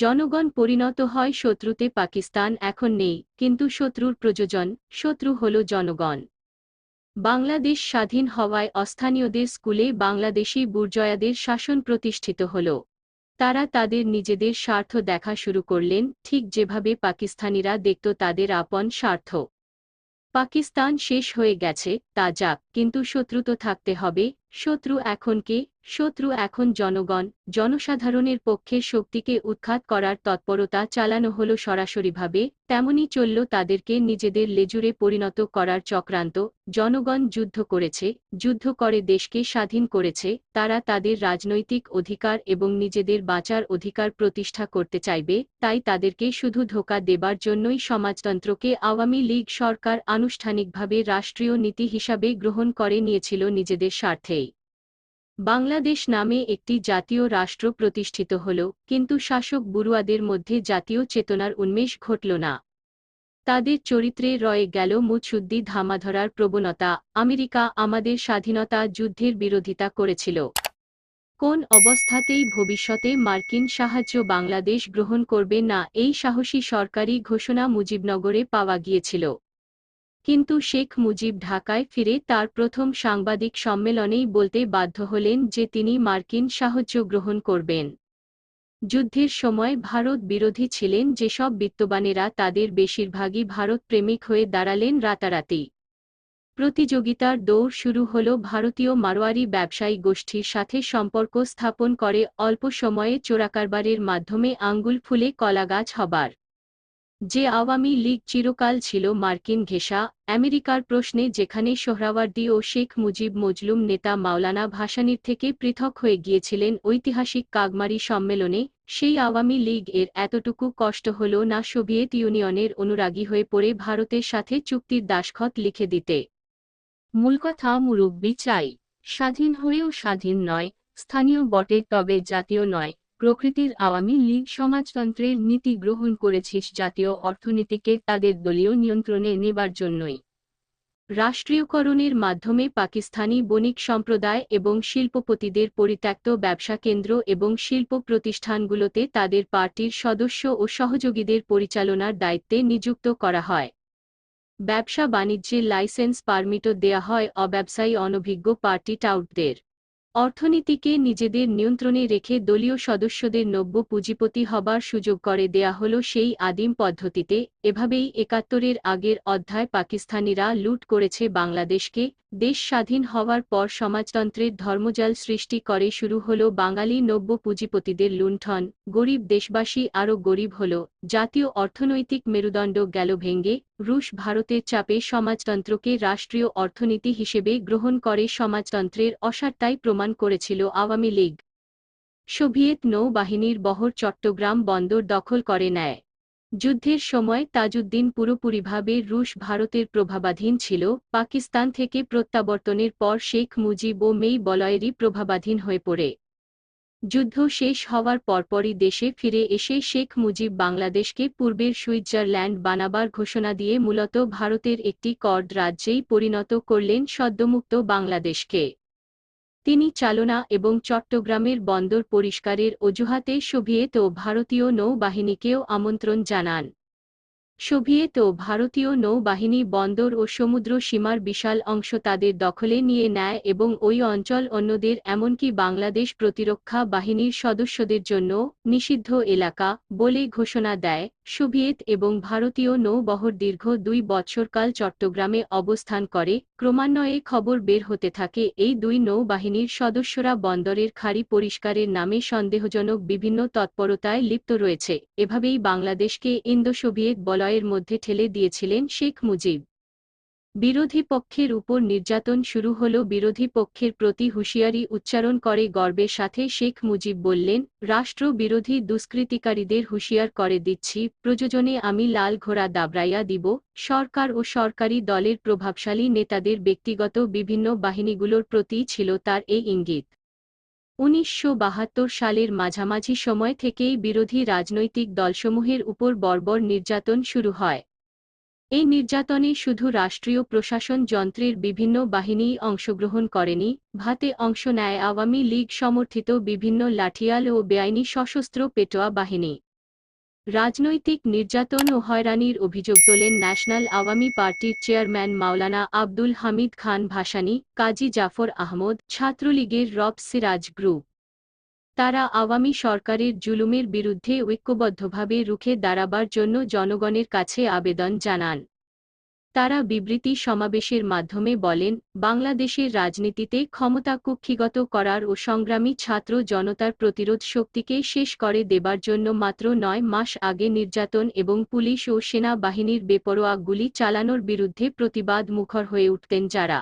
জনগণ পরিণত হয় শত্রুতে পাকিস্তান এখন নেই, কিন্তু শত্রুর প্রযোজন, শত্রু হল জনগণ। বাংলাদেশ স্বাধীন হওয়ায় অস্থানীয়দের স্কুলে বাংলাদেশি বুর্জয়াদের শাসন প্রতিষ্ঠিত হল। তারা তাদের নিজেদের স্বার্থ দেখা শুরু করলেন, ঠিক যেভাবে পাকিস্তানিরা দেখত তাদের আপন স্বার্থ। পাকিস্তান শেষ হয়ে গেছে, তা যাক, কিন্তু শত্রু তো থাকতে হবে শত্রু এখন কে? শত্রু এখন জনগণ, জনসাধারণের পক্ষে শক্তিকে উৎখাত করার তৎপরতা চালানো হল সরাসরিভাবে, তেমনি চলল তাদেরকে নিজেদের লেজুরে পরিণত করার চক্রান্ত, জনগণ যুদ্ধ করেছে, যুদ্ধ করে দেশকে স্বাধীন করেছে, তারা তাদের রাজনৈতিক অধিকার এবং নিজেদের বাঁচার অধিকার প্রতিষ্ঠা করতে চাইবে, তাই তাদেরকে শুধু ধোকা দেবার জন্যই সমাজতন্ত্রকে আওয়ামী লীগ সরকার আনুষ্ঠানিকভাবে রাষ্ট্রীয় নীতি হিসাবে গ্রহণ করে নিয়েছিল নিজেদের স্বার্থেই বাংলাদেশ নামে একটি জাতীয় রাষ্ট্র প্রতিষ্ঠিত হল, কিন্তু শাসক বুরুয়াদের মধ্যে জাতীয় চেতনার উন্মেষ ঘটল না। তাদের চরিত্রে রয়ে গেল মুছুদ্দি ধামাধরার প্রবণতা, আমেরিকা আমাদের স্বাধীনতা যুদ্ধের বিরোধিতা করেছিল। কোন অবস্থাতেই ভবিষ্যতে মার্কিন সাহায্য বাংলাদেশ গ্রহণ করবে না, এই সাহসী সরকারি ঘোষণা মুজিবনগরে পাওয়া গিয়েছিল। কিন্তু শেখ মুজিব ঢাকায় ফিরে তার প্রথম সাংবাদিক সম্মেলনেই বলতে বাধ্য হলেন যে তিনি মার্কিন সাহায্য গ্রহণ করবেন। যুদ্ধের সময় ভারত বিরোধী ছিলেন যেসব বিত্তবানেরা তাদের বেশিরভাগই ভারত প্রেমিক হয়ে দাঁড়ালেন রাতারাতি। প্রতিযোগিতার দৌড় শুরু হল ভারতীয় মারোয়ারি ব্যবসায়ী গোষ্ঠীর সাথে সম্পর্ক স্থাপন করে অল্প সময়ে চোরাকারবারের মাধ্যমে আঙ্গুল ফুলে কলাগাছ হবার। যে আওয়ামী লীগ চিরকাল ছিল মার্কিন ঘেঁষা, আমেরিকার প্রশ্নে যেখানে সোহরাওয়ার্দী ও শেখ মুজিব মজলুম নেতা মাওলানা ভাসানির থেকে পৃথক হয়ে গিয়েছিলেন ঐতিহাসিক কাগমারি সম্মেলনে, সেই আওয়ামী লীগ এর এতটুকু কষ্ট হল না সোভিয়েত ইউনিয়নের অনুরাগী হয়ে পড়ে ভারতের সাথে চুক্তির দাসখত লিখে দিতে। মূল কথা মুরব্বী চাই, স্বাধীন হয়েও স্বাধীন নয়, স্থানীয় বটে তবে জাতীয় নয়। প্রকৃতির আওয়ামী লীগ সমাজতন্ত্রের নীতি গ্রহণ করেছিস জাতীয় অর্থনীতিকে তাদের দলীয় নিয়ন্ত্রণে নেবার জন্যই। রাষ্ট্রীয়করণের মাধ্যমে পাকিস্তানি বণিক সম্প্রদায় এবং শিল্পপতিদের পরিত্যক্ত ব্যবসা কেন্দ্র এবং শিল্প প্রতিষ্ঠানগুলোতে তাদের পার্টির সদস্য ও সহযোগীদের পরিচালনার দায়িত্বে নিযুক্ত করা হয়। ব্যবসা বাণিজ্যের লাইসেন্স পারমিটও দেয়া হয় অব্যবসায়ী অনভিজ্ঞ পার্টি টাউটদের। অর্থনীতিকে নিজেদের নিয়ন্ত্রণে রেখে দলীয় সদস্যদের নব্য পুঁজিপতি হবার সুযোগ করে দেয়া হল সেই আদিম পদ্ধতিতে। এভাবেই একাত্তরের আগের অধ্যায় পাকিস্তানিরা লুট করেছে বাংলাদেশকে। দেশ স্বাধীন হওয়ার পর সমাজতন্ত্রের ধর্মজাল সৃষ্টি করে শুরু হল বাঙালি নব্য পুঁজিপতিদের লুণ্ঠন। গরিব দেশবাসী আরও গরিব হল। জাতীয় অর্থনৈতিক মেরুদণ্ড গেল ভেঙ্গে রুশ ভারতের চাপে সমাজতন্ত্রকে রাষ্ট্রীয় অর্থনীতি হিসেবে গ্রহণ করে সমাজতন্ত্রের অসারতাই প্রমাণ করেছিল আওয়ামী লীগ। সোভিয়েত নৌবাহিনীর বহর চট্টগ্রাম বন্দর দখল করে নেয়। যুদ্ধের সময় তাজউদ্দিন পুরোপুরিভাবে রুশ ভারতের প্রভাবাধীন ছিল। পাকিস্তান থেকে প্রত্যাবর্তনের পর শেখ মুজিব ও মেই বলয়েরই প্রভাবাধীন হয়ে পড়ে। যুদ্ধ শেষ হওয়ার পরপরই দেশে ফিরে এসে শেখ মুজিব বাংলাদেশকে পূর্বের সুইজারল্যান্ড বানাবার ঘোষণা দিয়ে মূলত ভারতের একটি কর্ড রাজ্যেই পরিণত করলেন সদ্যমুক্ত বাংলাদেশকে। তিনি চালনা এবং চট্টগ্রামের বন্দর পরিষ্কারের অজুহাতে সোভিয়েত ও ভারতীয় নৌবাহিনীকেও আমন্ত্রণ জানান। সোভিয়েত ও ভারতীয় নৌবাহিনী বন্দর ও সমুদ্র সীমার বিশাল অংশ তাদের দখলে নিয়ে নেয় এবং ওই অঞ্চল অন্যদের, এমনকি বাংলাদেশ প্রতিরক্ষা বাহিনীর সদস্যদের জন্য নিষিদ্ধ এলাকা বলে ঘোষণা দেয়। সোভিয়েত এবং ভারতীয় নৌবহর দীর্ঘ দুই বৎসরকাল চট্টগ্রামে অবস্থান করে, ক্রমান্বয়ে খবর বের হতে থাকে, এই দুই নৌবাহিনীর সদস্যরা বন্দরের খাড়ি পরিষ্কারের নামে সন্দেহজনক বিভিন্ন তৎপরতায় লিপ্ত রয়েছে। এভাবেই বাংলাদেশকে ইন্দো সোভিয়েত বলয়ের মধ্যে ঠেলে দিয়েছিলেন শেখ মুজিব। বিরোধী পক্ষের উপর নির্যাতন শুরু হল। বিরোধী পক্ষের প্রতি হুঁশিয়ারি উচ্চারণ করে গর্বের সাথে শেখ মুজিব বললেন রাষ্ট্র বিরোধী দুষ্কৃতিকারীদের হুঁশিয়ার করে দিচ্ছি। প্রযোজনে আমি লাল ঘোড়া দাবরাইয়া দিব। সরকার ও সরকারি দলের প্রভাবশালী নেতাদের ব্যক্তিগত বিভিন্ন বাহিনীগুলোর প্রতি ছিল তার এই ইঙ্গিত। উনিশশো বাহাত্তর সালের মাঝামাঝি সময় থেকেই বিরোধী রাজনৈতিক দলসমূহের উপর বর্বর নির্যাতন শুরু হয়। এই নির্যাতনে শুধু রাষ্ট্রীয় প্রশাসন যন্ত্রের বিভিন্ন বাহিনী অংশগ্রহণ করেনি, ভাতে অংশ নেয় আওয়ামী লীগ সমর্থিত বিভিন্ন লাঠিয়াল ও বেআইনি সশস্ত্র পেটোয়া বাহিনী। রাজনৈতিক নির্যাতন ও হয়রানির অভিযোগ তোলেন ন্যাশনাল আওয়ামী পার্টির চেয়ারম্যান মাওলানা আব্দুল হামিদ খান ভাসানী, কাজী জাফর আহমদ, ছাত্রলীগের রব সিরাজ গ্রুপ। তারা আওয়ামী সরকারের জুলুমের বিরুদ্ধে ঐক্যবদ্ধভাবে রুখে দাঁড়াবার জন্য জনগণের কাছে আবেদন জানান। তারা বিবৃতি সমাবেশের মাধ্যমে বলেন, বাংলাদেশের রাজনীতিতে ক্ষমতা কুক্ষিগত করার ও সংগ্রামী ছাত্র জনতার প্রতিরোধ শক্তিকে শেষ করে দেবার জন্য মাত্র নয় মাস আগে নির্যাতন এবং পুলিশ ও সেনাবাহিনীর বেপরোয়া গুলি চালানোর বিরুদ্ধে প্রতিবাদ মুখর হয়ে উঠতেন যারা।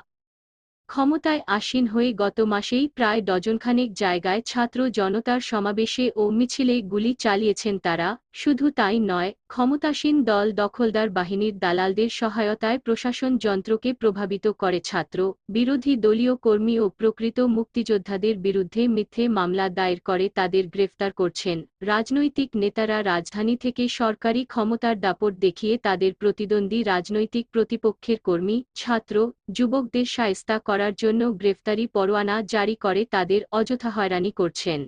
ক্ষমতায় আসীন হয়ে গত মাসেই প্রায় ডজনখানেক জায়গায় ছাত্র জনতার সমাবেশে ও মিছিলে গুলি চালিয়েছেন তারা। শুধু তাই নয়, ক্ষমতাসীন দল দখলদার বাহিনীর দালালদের সহায়তায় প্রশাসন যন্ত্রকে প্রভাবিত করে ছাত্র, বিরোধী দলীয় কর্মী ও প্রকৃত মুক্তিযোদ্ধাদের বিরুদ্ধে মিথ্যে মামলা দায়ের করে তাদের গ্রেফতার করছেন। রাজনৈতিক নেতারা রাজধানী থেকে সরকারি ক্ষমতার দাপট দেখিয়ে তাদের প্রতিদ্বন্দ্বী রাজনৈতিক প্রতিপক্ষের কর্মী, ছাত্র, যুবকদের সায়স্তা করার জন্য গ্রেফতারি পরোয়ানা জারি করে তাদের অযথা হয়রানি করছেন।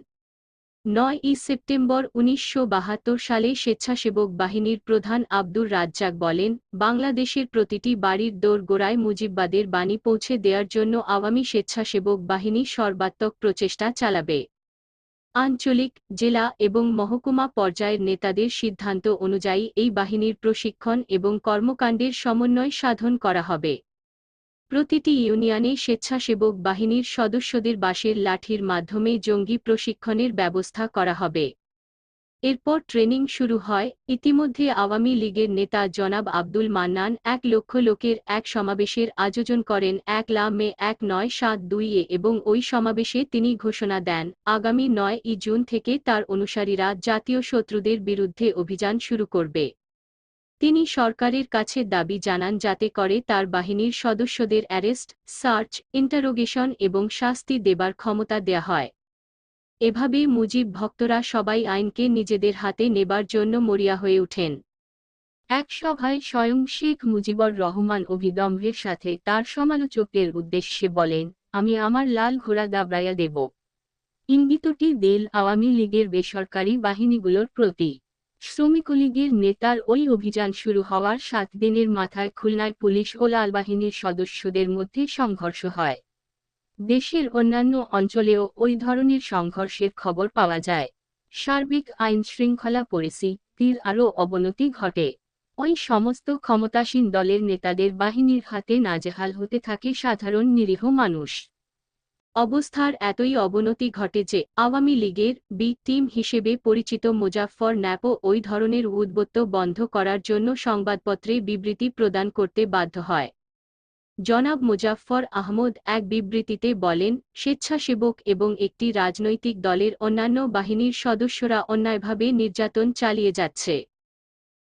নয় ই সেপ্টেম্বর উনিশশো বাহাত্তর সালে স্বেচ্ছাসেবক বাহিনীর প্রধান আব্দুর রাজ্জাক বলেন, বাংলাদেশের প্রতিটি বাড়ির দোরগোড়ায় মুজিববাদের বাণী পৌঁছে দেওয়ার জন্য আওয়ামী স্বেচ্ছাসেবক বাহিনী সর্বাত্মক প্রচেষ্টা চালাবে। আঞ্চলিক, জেলা এবং মহকুমা পর্যায়ের নেতাদের সিদ্ধান্ত অনুযায়ী এই বাহিনীর প্রশিক্ষণ এবং কর্মকাণ্ডের সমন্বয় সাধন করা হবে। প্রতিটি ইউনিয়নে স্বেচ্ছাসেবক বাহিনীর সদস্যদের বাঁশের লাঠির মাধ্যমে জঙ্গি প্রশিক্ষণের ব্যবস্থা করা হবে। এরপর ট্রেনিং শুরু হয়। ইতিমধ্যে আওয়ামী লীগের নেতা জনাব আব্দুল মান্নান এক লক্ষ লোকের এক সমাবেশের আয়োজন করেন। এক লা মে এক নয় সাত দুইয়ে এবং ওই সমাবেশে তিনি ঘোষণা দেন, আগামী নয় ই জুন থেকে তার অনুসারীরা জাতীয় শত্রুদের বিরুদ্ধে অভিযান শুরু করবে। তিনি সরকারের কাছে দাবি জানান যাতে করে তার বাহিনীর সদস্যদের অ্যারেস্ট, সার্চ, ইন্টারোগেশন এবং শাস্তি দেবার ক্ষমতা দেয়া হয়। এভাবে মুজিব ভক্তরা সবাই আইনকে নিজেদের হাতে নেবার জন্য মরিয়া হয়ে ওঠেন। এক সভায় স্বয়ং শেখ মুজিবর রহমান অভিদম্ভের সাথে তার সমালোচকদের উদ্দেশ্যে বলেন, আমি আমার লাল ঘোড়া দাবড়াইয়া দেব। ইঙ্গিতটি দেল আওয়ামী লীগের বেসরকারি বাহিনীগুলোর প্রতি। শ্রমিক লীগের নেতার ওই অভিযান শুরু হওয়ার সাত দিনের মাথায় খুলনায় পুলিশ ও লাল বাহিনীর সদস্যদের মধ্যে সংঘর্ষ হয়। দেশের অন্যান্য অঞ্চলেও ওই ধরনের সংঘর্ষের খবর পাওয়া যায়। সার্বিক আইন শৃঙ্খলা পরিস্থিতির আরও অবনতি ঘটে। ওই সমস্ত ক্ষমতাসীন দলের নেতাদের বাহিনীর হাতে নাজেহাল হতে থাকে সাধারণ নিরীহ মানুষ। অবস্থার এতই অবনতি ঘটে যে আওয়ামী লীগের বি টিম হিসেবে পরিচিত মুজাফফর ন্যাপো ওই ধরনের উদ্বত্ত বন্ধ করার জন্য সংবাদপত্রে বিবৃতি প্রদান করতে বাধ্য হয়। জনাব মুজাফফর আহমদ এক বিবৃতিতে বলেন, স্বেচ্ছাসেবক এবং একটি রাজনৈতিক দলের অন্যান্য বাহিনীর সদস্যরা অন্যায়ভাবে নির্যাতন চালিয়ে যাচ্ছে।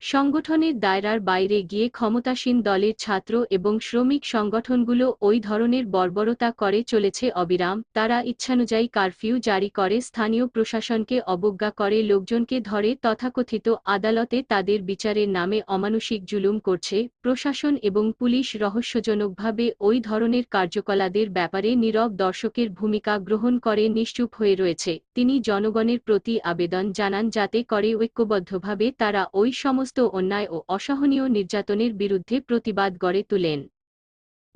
সংগঠনের দায়রার বাইরে গিয়ে ক্ষমতাসীন দলের ছাত্র এবং শ্রমিক সংগঠনগুলো ওই ধরনের বর্বরতা করে চলেছে অবিরাম। তারা ইচ্ছানুযায়ী কারফিউ জারি করে, স্থানীয় প্রশাসনকে অবজ্ঞা করে, লোকজনকে ধরে তথাকথিত আদালতে তাদের বিচারের নামে অমানসিক জুলুম করছে। প্রশাসন এবং পুলিশ রহস্যজনকভাবে ওই ধরনের কার্যকলাপের ব্যাপারে নীরব দর্শকের ভূমিকা গ্রহণ করে নিশ্চুপ হয়ে রয়েছে। তিনি জনগণের প্রতি আবেদন জানান যাতে করে ঐক্যবদ্ধভাবে তারা ওই সমস্ত অন্যায় ও অসহনীয় নির্যাতনের বিরুদ্ধে প্রতিবাদ গড়ে তোলেন।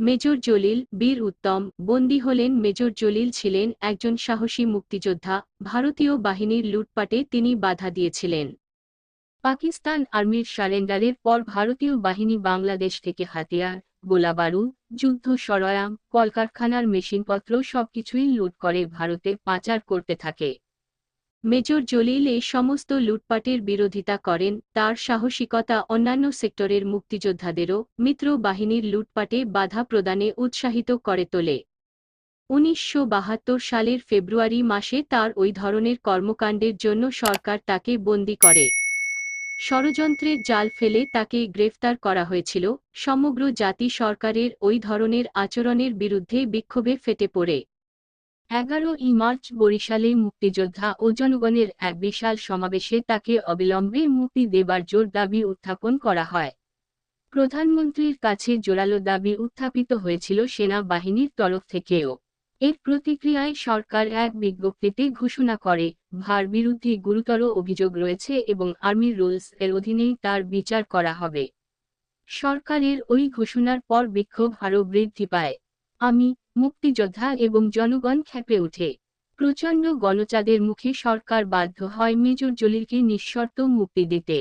মেজর জলিল বীর উত্তম বন্দী হলেন। মেজর জলিল ছিলেন একজন সাহসী মুক্তিযোদ্ধা। ভারতীয় বাহিনীর লুটপাটে তিনি বাধা দিয়েছিলেন। পাকিস্তান আর্মির সারেন্ডারের পর ভারতীয় বাহিনী বাংলাদেশ থেকে হাতিয়ার, গোলাবারুদ, যুদ্ধ সরয়াম, কলকারখানার মেশিনপত্র সবকিছুই লুট করে ভারতে পাচার করতে থাকে। মেজর জলিল এই সমস্ত লুটপাটের বিরোধিতা করেন, তার সাহসিকতা অন্যান্য সেক্টরের মুক্তিযোদ্ধাদেরও মিত্র বাহিনীর লুটপাটে বাধা প্রদানে উৎসাহিত করে তোলে। উনিশশো বাহাত্তর সালের ফেব্রুয়ারি মাসে তার ওই ধরনের কর্মকাণ্ডের জন্য সরকার তাকে বন্দী করে। ষড়যন্ত্রের জাল ফেলে তাকে গ্রেফতার করা হয়েছিল, সমগ্র জাতি সরকারের ওই ধরনের আচরণের বিরুদ্ধে বিক্ষোভে ফেটে পড়ে। এগারো ই মার্চ বরিশালে মুক্তিযোদ্ধা ও জনগণের এক বিশাল সমাবেশে তাকে অবিলম্বে মুক্তি দেবার জোর দাবি উত্থাপন করা হয়। প্রধানমন্ত্রীর কাছে জোরালো দাবি উত্থাপিত হয়েছিল সেনা বাহিনীর তরফ থেকেও। এর প্রতিক্রিয়ায় সরকার এক বিজ্ঞপ্তিতে ঘোষণা করে, ভার বিরুদ্ধে গুরুতর অভিযোগ রয়েছে এবং আর্মি রুলস এর অধীনেই তার বিচার করা হবে। সরকারের ওই ঘোষণার পর বিক্ষোভ আরও বৃদ্ধি পায়। আমি মুক্তিযোদ্ধা এবং জনগণ খেপে ওঠে। প্রচণ্ড গণচাঁদের মুখে সরকার বাধ্য হয় মেজর জলিলকে নিঃশর্ত মুক্তি দিতে।